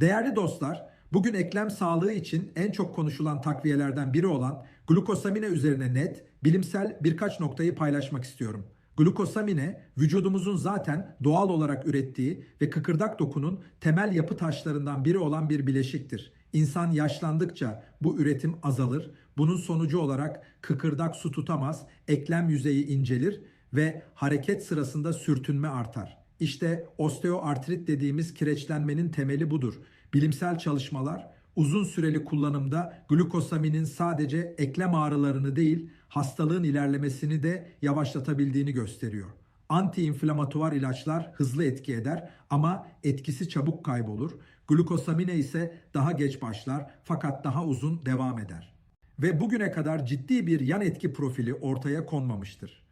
Değerli dostlar, bugün eklem sağlığı için en çok konuşulan takviyelerden biri olan glukosamine üzerine net, bilimsel birkaç noktayı paylaşmak istiyorum. Glukosamine, vücudumuzun zaten doğal olarak ürettiği ve kıkırdak dokunun temel yapı taşlarından biri olan bir bileşiktir. İnsan yaşlandıkça bu üretim azalır. Bunun sonucu olarak kıkırdak su tutamaz, eklem yüzeyi incelir ve hareket sırasında sürtünme artar. İşte osteoartrit dediğimiz kireçlenmenin temeli budur. Bilimsel çalışmalar uzun süreli kullanımda glukosaminin sadece eklem ağrılarını değil, hastalığın ilerlemesini de yavaşlatabildiğini gösteriyor. Antiinflamatuar ilaçlar hızlı etki eder ama etkisi çabuk kaybolur. Glukosamine ise daha geç başlar fakat daha uzun devam eder. Ve bugüne kadar ciddi bir yan etki profili ortaya konmamıştır.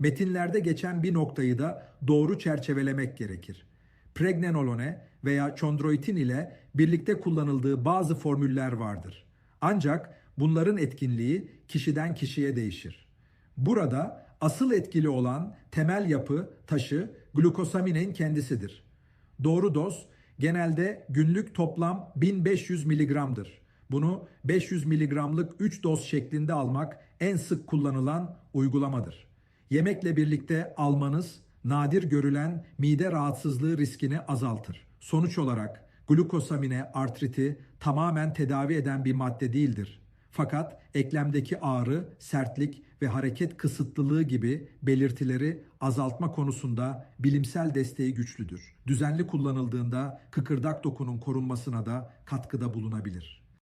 Metinlerde geçen bir noktayı da doğru çerçevelemek gerekir. Pregnenolone veya chondroitin ile birlikte kullanıldığı bazı formüller vardır. Ancak bunların etkinliği kişiden kişiye değişir. Burada asıl etkili olan temel yapı taşı glukosaminin kendisidir. Doğru doz genelde günlük toplam 1500 miligramdır. Bunu 500 miligramlık 3 doz şeklinde almak en sık kullanılan uygulamadır. Yemekle birlikte almanız nadir görülen mide rahatsızlığı riskini azaltır. Sonuç olarak glukosamine artriti tamamen tedavi eden bir madde değildir. Fakat eklemdeki ağrı, sertlik ve hareket kısıtlılığı gibi belirtileri azaltma konusunda bilimsel desteği güçlüdür. Düzenli kullanıldığında kıkırdak dokunun korunmasına da katkıda bulunabilir.